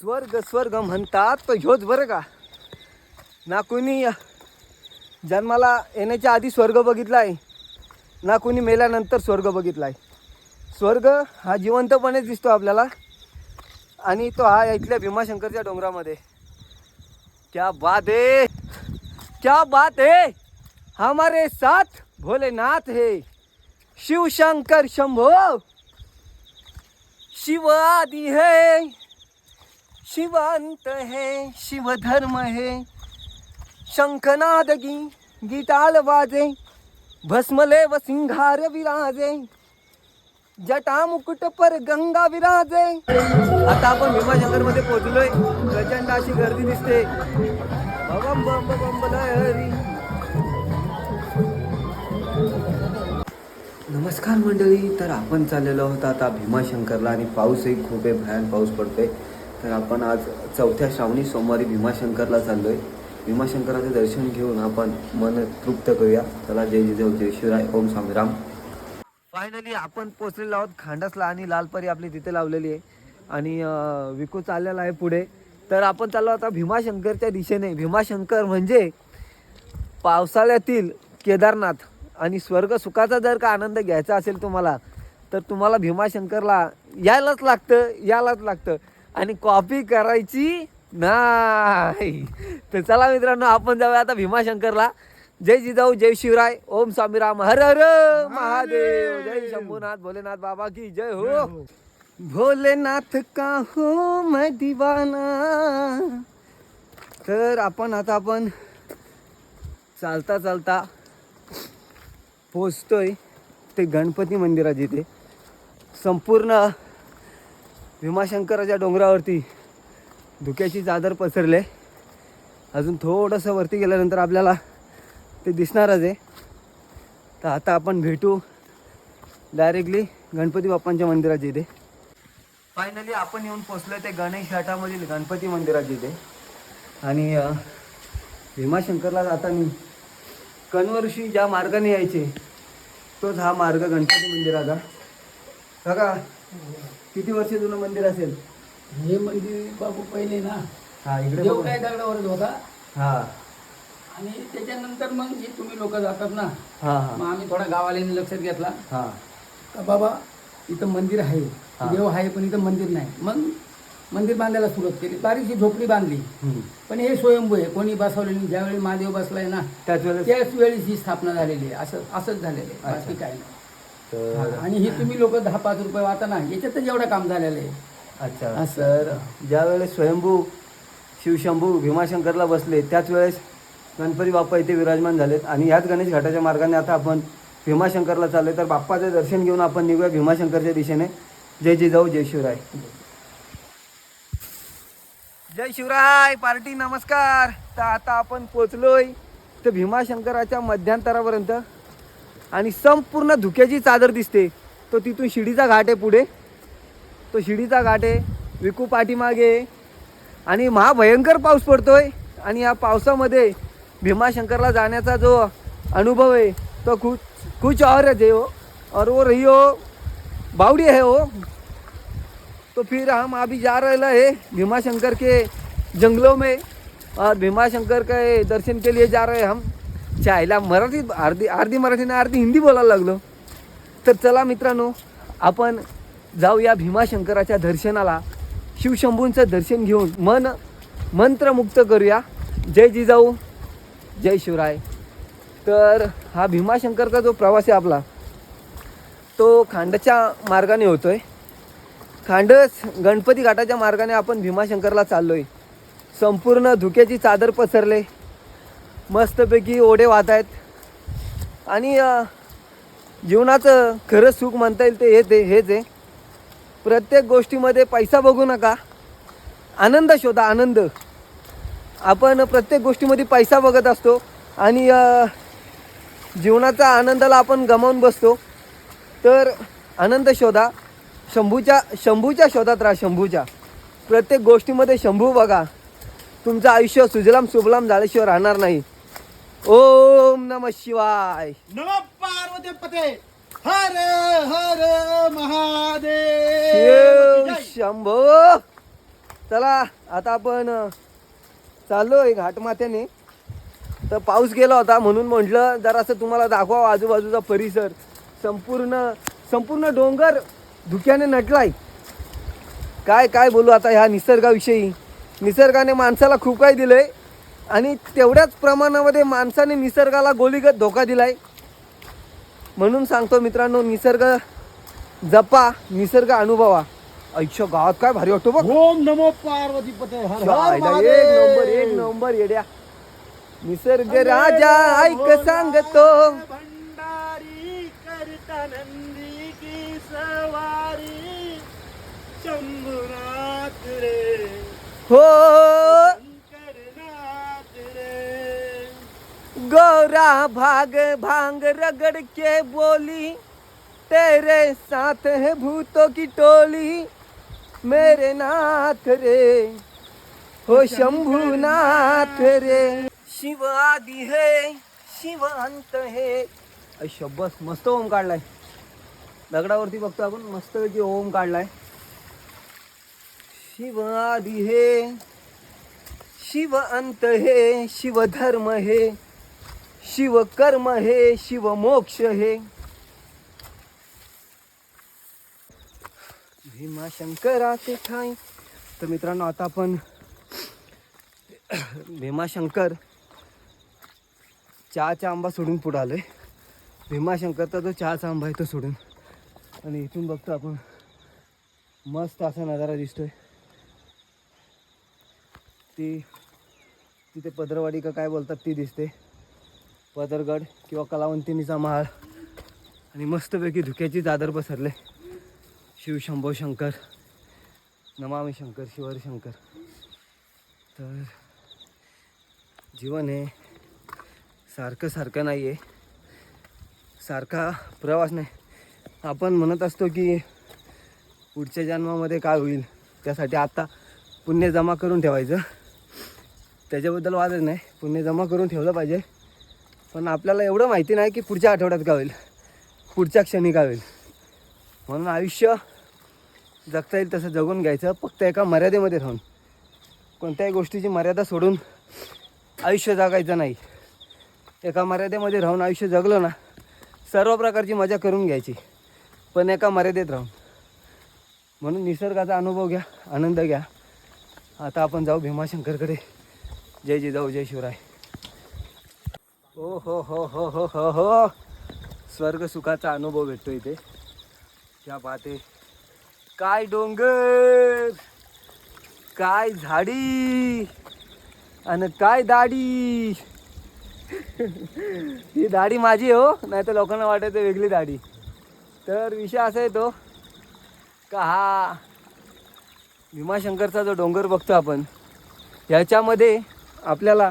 स्वर्ग स्वर्ग म्हणतात तो ह्योच बरं का? ना कोणी जन्माला येण्याच्या आधी स्वर्ग बघितला आहे ना कोणी मेल्यानंतर स्वर्ग बघितला आहे स्वर्ग हा जिवंतपणेच दिसतो आपल्याला आणि तो हा इथल्या भीमाशंकरच्या डोंगरामध्ये. क्या बात है! क्या बात है! हमारे साथ भोलेनाथ है। शिवशंकर शंभो! शिव आदि है। शिवांत हे शिवधर्म हे। शंखनाद गी गीताल वाजे भस्मले व सिंघार विराजे। जटा मुकुट पर गंगा विराजे। आता आपण भीमाशंकरमध्ये पोहोचलोय. प्रचंड अशी गर्दी दिसते. बम बम बम नमस्कार मंडळी तर आपण चाललेलो आहोत आता भीमाशंकरला आणि पाऊसही खूप आहे भयान पाऊस पडतोय. तर आपण आज चौथ्या श्रावणी सोमवारी भीमाशंकरला चाललो आहे भीमाशंकराचं दर्शन घेऊन आपण मन तृप्त करूया. चला जय जिजाऊ जय शिवराय ओम स्वामीराम. फायनली आपण पोचलेलो आहोत खांडसला आणि लालपरी आपली तिथे लावलेली आहे. आणि विकू चाललेला आहे पुढे. तर आपण चाललो आता भीमाशंकरच्या दिशेने. भीमाशंकर म्हणजे पावसाळ्यातील केदारनाथ. आणि स्वर्ग सुखाचा जर का आनंद घ्यायचा असेल तुम्हाला तर तुम्हाला भीमाशंकरला यायलाच लागतं यायलाच लागतं. आणि कॉपी करायची नाही. तर चला मित्रांनो आपण जाऊया आता भीमाशंकरला. जय जिजाऊ जय शिवराय ओम स्वामीराम हर हर महादेव. जय शंभूनाथ भोलेनाथ बाबा की जय हो. भोलेनाथ का हो मैं दीवाना. तर आपण आता आपण चालता चालता पोचतोय ते गणपती मंदिरात इथे संपूर्ण भीमाशंकराच्या डोंगरावरती धुक्याची चादर पसरले. अजून थोडंसं वरती गेल्यानंतर आपल्याला ते दिसणारच आहे. तर आता आपण भेटू डायरेक्टली गणपती बाप्पांच्या मंदिराच्या इथे. फायनली आपण येऊन पोचलो ते गणेश घाटामधील गणपती मंदिराच्या इथे. आणि भीमाशंकरला जाताना कणवर्षी ज्या मार्गाने यायचे तोच हा मार्ग गणपती मंदिराचा. बघा किती वर्ष जुनं मंदिर असेल? हे मंदिर बाबू पहिले ना. हा इकडे देव बघा. काय दगडावरच होता. हा. आणि त्याच्यानंतर मग जे तुम्ही लोक जातात ना. हा हा. मग आम्ही थोडा गावाला लक्षात घेतला. हा. का बाबा इथं मंदिर आहे. हा. देव आहे पण इथं मंदिर नाही. मग मंदिर बांधायला सुरुवात केली. बारीकशी झोपडी बांधली. हम्म. पण हे स्वयंभू आहे. कोणी बसवलेली नाही. ज्यावेळी महादेव बसलाय ना त्याच वेळेस? त्याच वेळेस ही स्थापना झालेली आहे. असं असंच झालेलं आहे. बाकी काय नाही. तर आणि हे तुम्ही लोक दहा पाच रुपये वाटा ना याच्यातच एवढं काम झालेलं आहे. अच्छा. असं. तर ज्या वेळेस स्वयंभू शिवशंभू भीमाशंकरला बसले त्याच वेळेस गणपती बाप्पा इथे विराजमान झालेत. आणि ह्याच गणेश घाटाच्या मार्गाने आता आपण भीमाशंकरला चाललोय. तर बाप्पाचं दर्शन घेऊन आपण निघूया भीमाशंकरच्या दिशेने. जय जिजाऊ जय शिवराय. जय शिवराय पार्टी नमस्कार. तर आता आपण पोचलोय तर भीमाशंकराच्या मध्यांतरापर्यंत. आणि संपूर्ण धुक्याची चादर दिसते. तो तिथून शिडीचा घाट आहे पुढे. तो शिडीचा घाट आहे. विकू पाठीमागे आणि महाभयंकर पाऊस पडतोय. आणि या पावसामध्ये भीमाशंकरला जाण्याचा जो अनुभव आहे तो कुछ कुछ और है हो. और वो रही हो बावड़ी है हो. तो फिर हम अभी जा रहे है भीमाशंकर के जंगलों में. और भीमाशंकर के दर्शन के लिए जा रहे हैं हम. चायला मराठी अर्धी अर्धी मराठी ना अर्धी हिंदी बोलायला लागलो. तर चला मित्रांनो आपण जाऊया भीमाशंकराच्या दर्शनाला. शिवशंभूंचं दर्शन घेऊन मन मंत्रमुक्त करूया. जय जिजाऊ जय शिवराय. तर हा भीमाशंकरचा जो प्रवास आहे आपला तो खांडच्या मार्गाने होतोय. खांडस गणपती घाटाच्या मार्गाने आपण भीमाशंकरला चाललोय. संपूर्ण धुक्याची चादर पसरले. मस्तपैकी ओढे वाहत आहेत. आणि जीवनाचं खरंच सुख म्हणता येईल ते हेच आहे हेच आहे. प्रत्येक गोष्टीमध्ये पैसा बघू नका. आनंद शोधा आनंद. आपण प्रत्येक गोष्टीमध्ये पैसा बघत असतो आणि जीवनाचा आनंदाला आपण गमावून बसतो. तर आनंद शोधा. शंभूच्या शंभूच्या शोधात राहा शंभूच्या. प्रत्येक गोष्टीमध्ये शंभू बघा. तुमचं आयुष्य सुजलाम सुबलाम झाल्याशिवाय राहणार नाही. ओम नम शिवाय. नम पार्वती पते हर हर महादेव. शंभो. चला आता आपण चाललोय घाटमाथ्याने. तर पाऊस गेला होता म्हणून म्हटलं जरासं तुम्हाला दाखवावं आजूबाजूचा परिसर. संपूर्ण संपूर्ण डोंगर धुक्याने नटलाय. काय काय बोलू आता ह्या निसर्गाविषयी? निसर्गाने माणसाला खूप काही दिलंय. आणि तेवढ्याच प्रमाणामध्ये माणसाने निसर्गाला गोलीगत धोका दिलाय. म्हणून सांगतो मित्रांनो निसर्ग जपा निसर्ग अनुभवा. आयुष्य गावात काय भारी वाटतो बघ. ओम नमो पार्वती पते हर हर शायदा एक नंबर एक नंबर येड्या. निसर्ग राजा ऐक सांगतो. भंडारी करता नंदी की सवारी. शंभुनाथ रे. हो. गौरा भाग भाँग रगड़ के बोली तेरे साथ है भूतों की टोली। मेरे नाथ रे हो शंभुनाथ रे। शिव आदि है शिव अंत है। अय्यो, बस मस्त ओम काढलाय. दगडावरती बघतो आपण मस्त पैकी ओम काढलाय. शिव आदि है शिव अंत है शिव धर्म है. शिव कर्म हे शिव मोक्ष हे. भीमा शंकराचे ठाई. तर मित्रांनो आता आपण भीमाशंकर चहाचा आंबा सोडून पुढे आलोय. भीमाशंकरचा जो चहाचा आंबा आहे तो सोडून. आणि इथून बघतो आपण मस्त असा नजारा दिसतोय. ती तिथे पदरवाडी का काय बोलतात ती दिसते. पदरगड किंवा कलावंतिनीचा माळ आणि मस्तपैकी धुक्याची चादर पसरले. शिव शंभो शंकर नमामी शंकर शिवर शंकर. तर जीवन हे सारखं सारखं नाही आहे सारखा प्रवास नाही. आपण म्हणत असतो की पुढच्या जन्मामध्ये काय होईल? त्यासाठी आत्ता पुण्य जमा करून ठेवायचं. त्याच्याबद्दल वादच नाही. पुण्य जमा करून ठेवलं पाहिजे. पण आपल्याला एवढं माहिती नाही की पुढच्या आठवड्यात काय होईल. पुढच्या क्षणी काय होईल. म्हणून आयुष्य जगता येईल तसं जगून घ्यायचं फक्त एका मर्यादेमध्ये राहून. कोणत्याही गोष्टीची मर्यादा सोडून आयुष्य जगायचं नाही. एका मर्यादेमध्ये राहून आयुष्य जगलं ना सर्व प्रकारची मजा करून घ्यायची पण एका मर्यादेत राहून. म्हणून निसर्गाचा अनुभव घ्या आनंद घ्या. आता आपण जाऊ भीमाशंकरकडे. जय जिजाऊ जय शिवराय. हो हो हो हो हो हो हो. स्वर्ग सुखाचा अनुभव भेटतो इथे. क्या पाहते काय डोंगर काय झाडी आणि काय दाढी. ही दाढी माझी हो नाही तर लोकांना वाटायचं वेगळी दाढी. तर विषय असा आहे तो का हा भीमाशंकरचा जो डोंगर बघतो आपण ह्याच्यामध्ये आपल्याला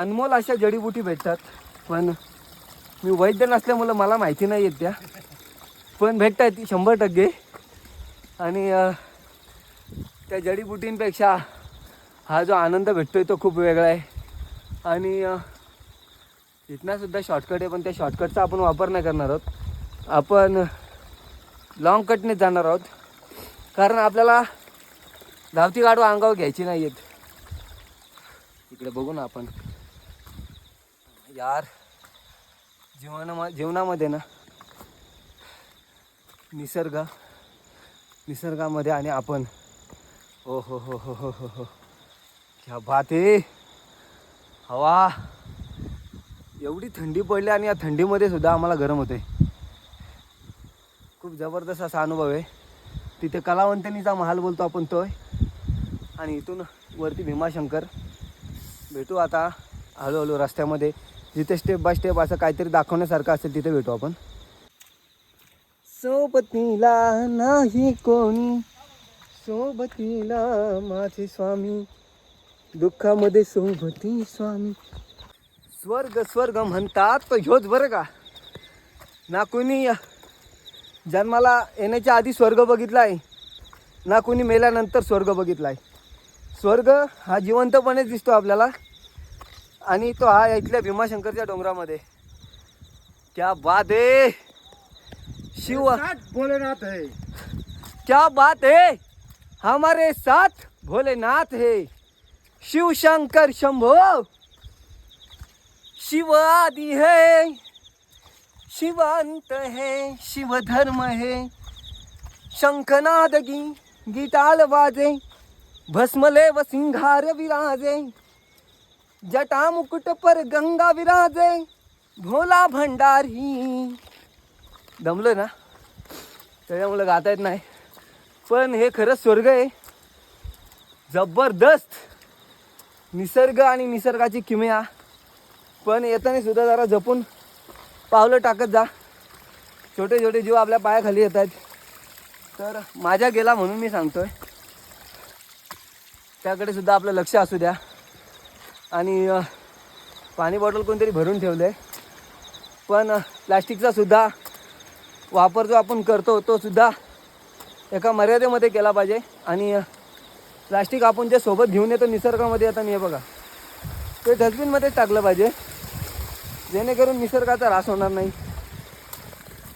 अनमोल अशा जडीबुटी भेटतात पण मी वैद्य नसल्यामुळं मला माहिती नाही आहेत त्या. पण भेटत आहेत शंभर टक्के. आणि त्या जडीबुटींपेक्षा हा जो आनंद भेटतो आहे तो खूप वेगळा आहे. आणि इथनासुद्धा शॉर्टकट आहे पण त्या शॉर्टकटचा आपण वापर नाही करणार आहोत. आपण लॉंग कटनेच जाणार आहोत. कारण आपल्याला धावती गाडू अंगावर घ्यायची नाही आहेत इकडे बघू ना आपण. यार जीवना जीवनामध्ये ना निसर्ग निसर्गामध्ये आणि आपण. ओ हो हो हो हो हो हो. क्या बात आहे. हवा. एवढी थंडी पडली आणि या थंडीमध्ये सुद्धा आम्हाला गरम होते खूप जबरदस्त असा अनुभव आहे. तिथे कलावंतनीचा महाल बोलतो आपण तोय. आणि इथून वरती भीमाशंकर. भेटू आता हळूहळू रस्त्यामध्ये. जिथे स्टेप बाय स्टेप असं काहीतरी दाखवण्यासारखं असेल तिथे भेटू आपण. सोबतीला नाही कोणी सोबतीला माझे स्वामी दुःखामध्ये सोबती स्वामी. स्वर्ग स्वर्ग म्हणतात तो ह्योच बरं का. ना कोणी जन्माला येण्याच्या आधी स्वर्ग बघितला आहे ना कोणी मेल्यानंतर स्वर्ग बघितला आहे स्वर्ग हा जिवंतपणेच दिसतो आपल्याला. आणि तो हा इथल्या भीमाशंकरच्या डोंगरामध्ये. क्या बात आहे शिव भोलेनाथ है. क्या बात आहे हमारे साथ भोलेनाथ है. शिव शंकर शंभो. शिव आदि है. शिवांत है. शिव धर्म है. शंखनाद गी गीताल वाजे. भस्मले व सिंघार विराजे. जटा मुकुट पर गंगा विराजे भोला भंडारी. दमलं ना? त्याच्यामुळे गाता येत नाही. पण हे खरंच स्वर्ग आहे. जबरदस्त. निसर्ग आणि निसर्गाची किमया. पण येताना सुद्धा जरा जपून पावलं टाकत जा. छोटे छोटे जीव आपल्या पायाखाली येत आहेत. तर माझ्या गेला म्हणून मी सांगतोय. त्याकडे सुद्धा आपलं लक्ष असू द्या. आणि पाणी बॉटल कोणतरी भरून ठेवलं आहे पण अ, सुद्धा वापर जो आपण करतो तो सुद्धा एका मर्यादेमध्ये केला पाहिजे. आणि प्लास्टिक आपण जे सोबत घेऊन येतो निसर्गामध्ये आता हे बघा. ते डस्टबिनमध्येच टाकलं पाहिजे. जेणेकरून निसर्गाचा ऱ्हास होणार नाही.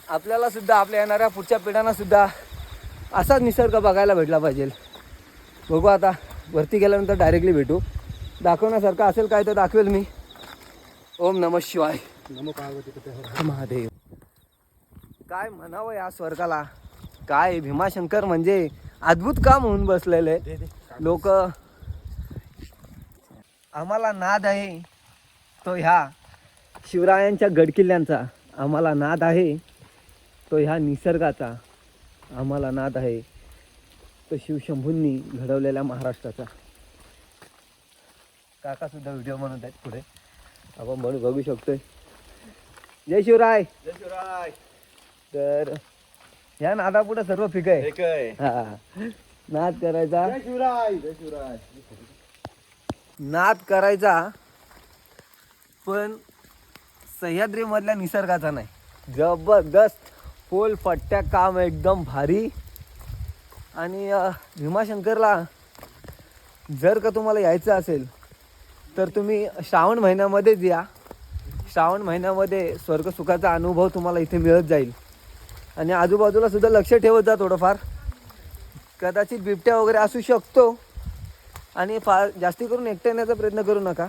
आपल्यालासुद्धा आपल्या येणाऱ्या पुढच्या पिढ्यांनासुद्धा असाच निसर्ग बघायला भेटला पाहिजे. बघू आता वरती गेल्यानंतर डायरेक्टली भेटू. दाखवण्यासारखं असेल काय तर दाखवेल मी. ओम नम शिवाय. नमो पार्वती महादेव. काय म्हणावं या स्वर्गाला? काय भीमाशंकर म्हणजे अद्भुत काम होऊन बसलेले लोक आम्हाला नाद आहे तो ह्या शिवरायांच्या गडकिल्ल्यांचा. आम्हाला नाद आहे तो ह्या निसर्गाचा. आम्हाला नाद आहे तो शिवशंभूंनी घडवलेल्या महाराष्ट्राचा. काका सुद्धा व्हिडिओ बनवत आहेत पुढे. आपण म्हणू बघू शकतोय. जय शिवराय. जय शिवराय. तर ह्या नादापुढे सर्व फिक आहे. एक आहे. हा. नाद करायचा. जय शिवराय. जय शिवराय. नाद करायचा पण सह्याद्री मधल्या निसर्गाचा नाही. जबरदस्त पोल पट्ट्या काम एकदम भारी. आणि भीमाशंकरला जर का तुम्हाला यायचं असेल तर तुम्ही श्रावण महिन्यामध्येच या श्रावण महिन्यामध्ये स्वर्गसुखाचा अनुभव तुम्हाला इथे मिळत जाईल. आणि आजूबाजूला सुद्धा लक्ष ठेवत जा थोडंफार. कदाचित बिबट्या वगैरे असू शकतो. आणि फार जास्ती करून एकटं येण्याचा प्रयत्न करू नका.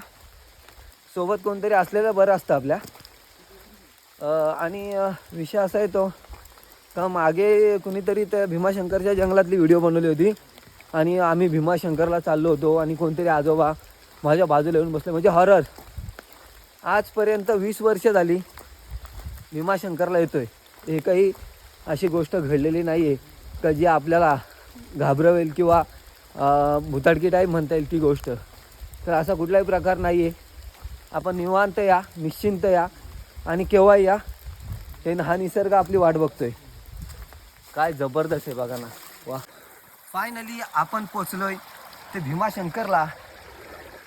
सोबत कोणतरी असलेलं बरं असतं आपल्या. आणि विषय असा आहे तो का मागे कुणीतरी त्या भीमाशंकरच्या जंगलातली व्हिडिओ बनवली होती. आणि आम्ही भीमाशंकरला चाललो होतो. आणि कोणतरी आजोबा माझ्या बाजूला येऊन बसले. म्हणजे हॉरर आजपर्यंत वीस वर्ष झाली भीमाशंकरला येतो आहे एकही अशी गोष्ट घडलेली नाही आहे का जी आपल्याला घाबरवेल किंवा भुताडकी टाईप म्हणता येईल ती गोष्ट. तर असा कुठलाही प्रकार नाही आहे आपण निवांत या निश्चिंत या आणि केव्हा या हे हा निसर्ग आपली वाट बघतोय. काय जबरदस्त आहे बघा ना. वा फायनली आपण पोचलोय ते भीमाशंकरला.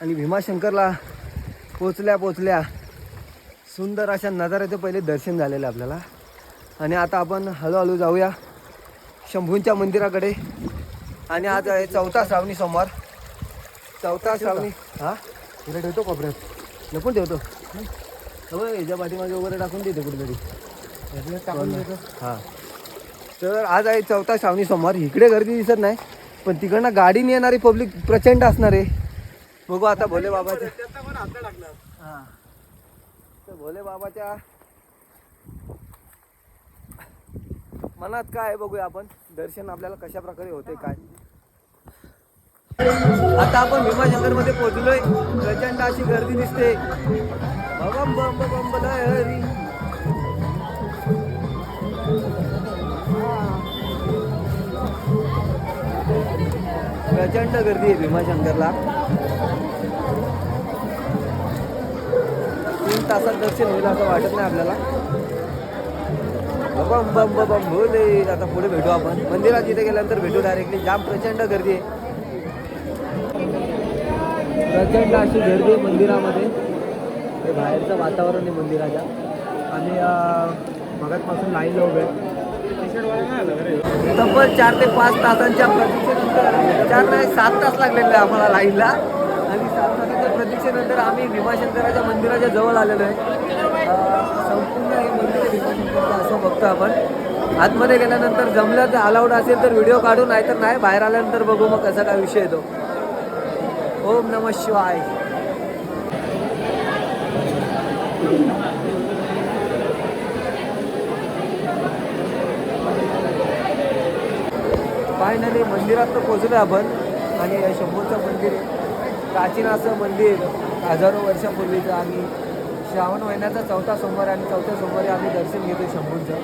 आणि भीमाशंकरला पोचल्या पोचल्या सुंदर अशा नजाऱ्याचं पहिले दर्शन झालेलं आपल्याला. आणि आता आपण हळूहळू जाऊया शंभूंच्या मंदिराकडे. आणि आज आहे चौथा श्रावणी सोमवार. चौथा श्रावणी हा? इकडे ठेवतो कोपऱ्यात. लपून ठेवतो. हो याच्या पाठीमागे वगैरे टाकून देतो कुठेतरी. टाकून देतो. हां. तर आज आहे चौथा श्रावणी सोमवार. इकडे गर्दी दिसत नाही पण तिकडनं गाडीने येणारी पब्लिक प्रचंड असणार आहे. बघू आता भोले बाबाच्या हां. भोले बाबाच्या मनात काय बघूया आपण. दर्शन आपल्याला कशा प्रकारे होते काय? आता आपण भीमाशंकरमध्ये पोहोचलोय. प्रचंड अशी गर्दी दिसते. बम बम बम लहरी प्रचंड गर्दी आहे भीमाशंकरला. तीन तासात दर्शन होईल असं वाटत नाही आपल्याला. बम बम बम बम भोले आता पुढे भेटू आपण. मंदिरात जिथे गेल्यानंतर भेटू डायरेक्टली जाम प्रचंड गर्दी आहे. प्रचंड अशी गर्दी आहे मंदिरामध्ये. हे बाहेरचं वातावरण आहे मंदिराच्या. आणि मगातपासून लाईन लावू आहे. तब्बल चार ते पाच तासांच्या प्रतीक्षेनंतर चार नाही सात तास लागलेले आम्हाला लाईनला नंतर आम्ही भीमाशंकराच्या मंदिराच्या जवळ आलेलो आहे. संपूर्ण हे मंदिर आहे भीमाशंकरचं असं बघतो आपण. आतमध्ये गेल्यानंतर जमलं तर अलाउड असेल तर व्हिडिओ काढू नाही तर नाही बाहेर आल्यानंतर बघू मग कसा काय विषय येतो. ओम नम शिवाय. फायनली मंदिरात तर पोचलो आपण आणि हे शंभूचं मंदिर आहे. प्राचीन असं मंदिर हजारो वर्षापूर्वीचं आणि श्रावण महिन्याचा चौथा सोमवार आणि चौथ्या सोमवारी आम्ही दर्शन घेतो शंभूचं.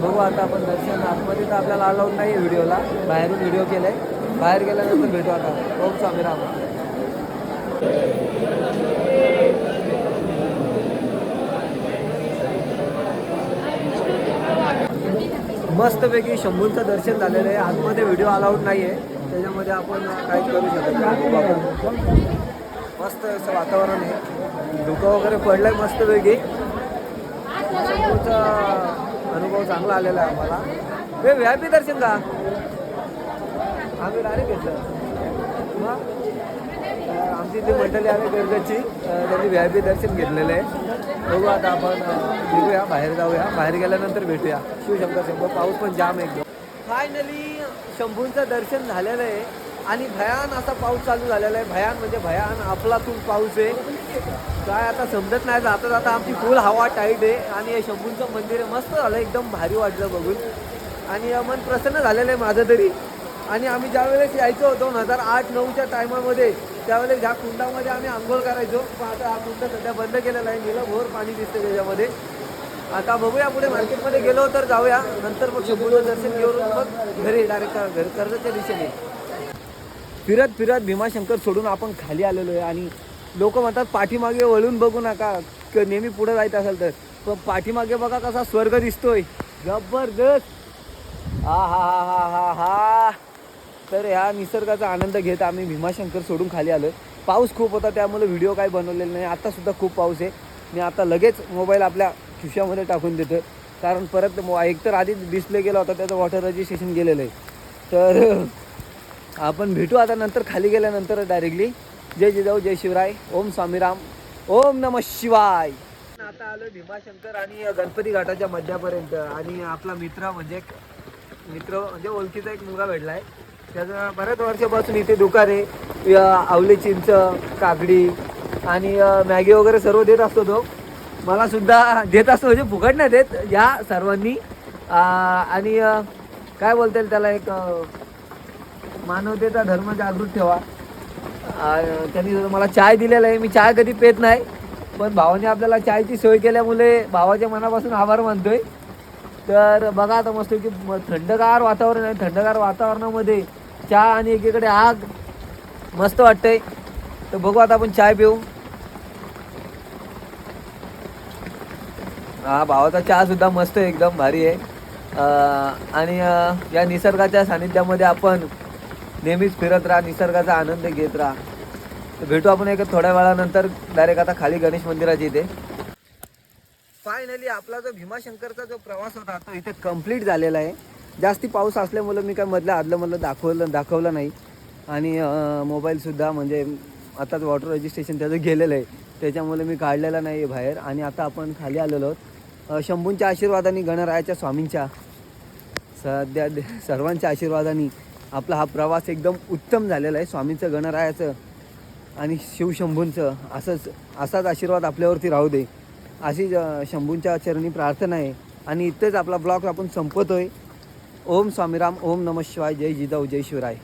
बघू आता आपण दर्शन. आतमध्ये तर आपल्याला अलाउड नाही आहे व्हिडिओला. बाहेरून व्हिडिओ केला आहे बाहेर गेल्यानंतर भेटू आता. ओम स्वामी राम. मस्तपैकी शंभूंचं दर्शन झालेलं आहे. आतमध्ये व्हिडिओ अलाउड नाही आहे त्याच्यामध्ये आपण काही करू शकत? नाही मस्त असं वातावरण आहे. धुकं वगैरे पडलंय मस्तपैकी शंभूचा अनुभव चांगला आलेला आहे आम्हाला. हे व्ही पी दर्शन का? आम्ही डायरेक्ट घेतलं मग आमची जी मंडळी आहे गर्गची त्यांनी व्ही पी दर्शन घेतलेलं आहे. बघू आता आपण निघूया बाहेर जाऊया. बाहेर गेल्यानंतर भेटूया. शिवशंकर शंभू पाऊस पण जाम एकदम. फायनली शंभूंचं दर्शन झालेलं आहे. आणि भयान असा पाऊस चालू झालेला आहे. भयान म्हणजे भयान अफलातून पाऊस आहे. काय आता समजत नाही जाता जाता आमची फुल हवा टाईट आहे. आणि हे शंभूंचं मंदिर आहे. मस्त झालं एकदम भारी वाटलं बघून. आणि मन प्रसन्न झालेलं आहे माझं तरी. आणि आम्ही ज्यावेळेस यायचो दोन हजार आठ नऊच्या टायमामध्ये त्यावेळेस ह्या कुंडामध्ये आम्ही आंघोळ करायचो. पण आता हा कुंड सध्या बंद केलेला आहे. निलं भोर पाणी दिसतं त्याच्यामध्ये. आता बघूया पुढे मार्केटमध्ये गेलो तर जाऊया. नंतर मग शंभूचं दर्शन घेऊन मग घरी डायरेक्ट घर कर्जाच्या दिशेने. फिरत फिरत भीमाशंकर सोडून आपण खाली आलेलो आहे आणि लोक म्हणतात पाठीमागे वळून बघू नका. नेहमी पुढे जायचं असेल तर. पण पाठीमागे बघा कसा स्वर्ग दिसतोय. जबरदस्त. हा हा हा हा हा हा. तर ह्या निसर्गाचा आनंद घेत आम्ही भीमाशंकर सोडून खाली आलो पाऊस खूप होता त्यामुळे व्हिडिओ काय बनवलेला नाही. आत्तासुद्धा खूप पाऊस आहे. मी आता लगेच मोबाईल आपल्या खिशामध्ये टाकून देतो. कारण परत मो- आधीच डिस्प्ले गेला होता त्याचं वॉटर रजिस्ट्रेशन गेलेलं आहे. तर आपण भेटू आता नंतर खाली गेल्यानंतर डायरेक्टली जय जिजाऊ जय शिवराय. ओम स्वामीराम ओम नम शिवाय. आता आलो भीमाशंकर आणि गणपती घाटाच्या मध्यापर्यंत. आणि आपला मित्र म्हणजे एक मित्र म्हणजे ओळखीचा एक मुलगा भेटला आहे त्याचं बऱ्याच वर्षापासून इथे दुकान आहे. आवली चिंच काकडी आणि मॅगी वगैरे सर्व देत असतो तो. मला सुद्धा देत असतो म्हणजे फुकट नाही देत. या सर्वांनी आणि काय बोलता येईल त्याला एक मानवतेचा धर्म जागृत ठेवा. त्यांनी मला चाय दिलेला आहे मी चाय कधी पेत नाही पण भावाने आपल्याला चायची सोय केल्यामुळे भावाच्या मनापासून आभार मानतोय. तर बघा आता मस्त की थंडगार वातावरण आहे. थंडगार वातावरणामध्ये चहा आणि एकीकडे आग मस्त वाटतंय. तर बघू आता आपण चाय पिऊ. हा भावाचा चहा सुद्धा मस्त आहे एकदम भारी आहे. आणि या निसर्गाच्या सानिध्यामध्ये आपण नेहमीच फिरत राहा निसर्गाचा आनंद घेत राहा. तर भेटू आपण एक थोड्या वेळानंतर डायरेक्ट आता खाली गणेश मंदिराच्या इथे. फायनली आपला जो भीमाशंकरचा जो प्रवास होता तो इथे कंप्लीट झालेला आहे. जास्ती पाऊस असल्यामुळं मी काय मधलं आदलं मधलं दाखवलं दाखवलं नाही. आणि मोबाईलसुद्धा म्हणजे आताच वॉटर रजिस्ट्रेशन त्याचं गेलेलं आहे. त्याच्यामुळे मी काढलेलं नाही आहे बाहेर. आणि आता आपण खाली आलेलो आहोत. शंभूंच्या आशीर्वादाने गणरायाच्या स्वामींच्या सध्या सर्वांच्या आशीर्वादाने आपला हा प्रवास एकदम उत्तम झालेला आहे. स्वामींचं गणरायाचं आणि शिवशंभूंचं असंच असाच आशीर्वाद आपल्यावरती राहू दे. अशी शंभूंच्या चरणी प्रार्थना आहे. आणि इथेच आपला ब्लॉग आपण संपवतोय. ओम स्वामीराम ओम नम शिवाय. जय जिजाऊ जय शिवराय.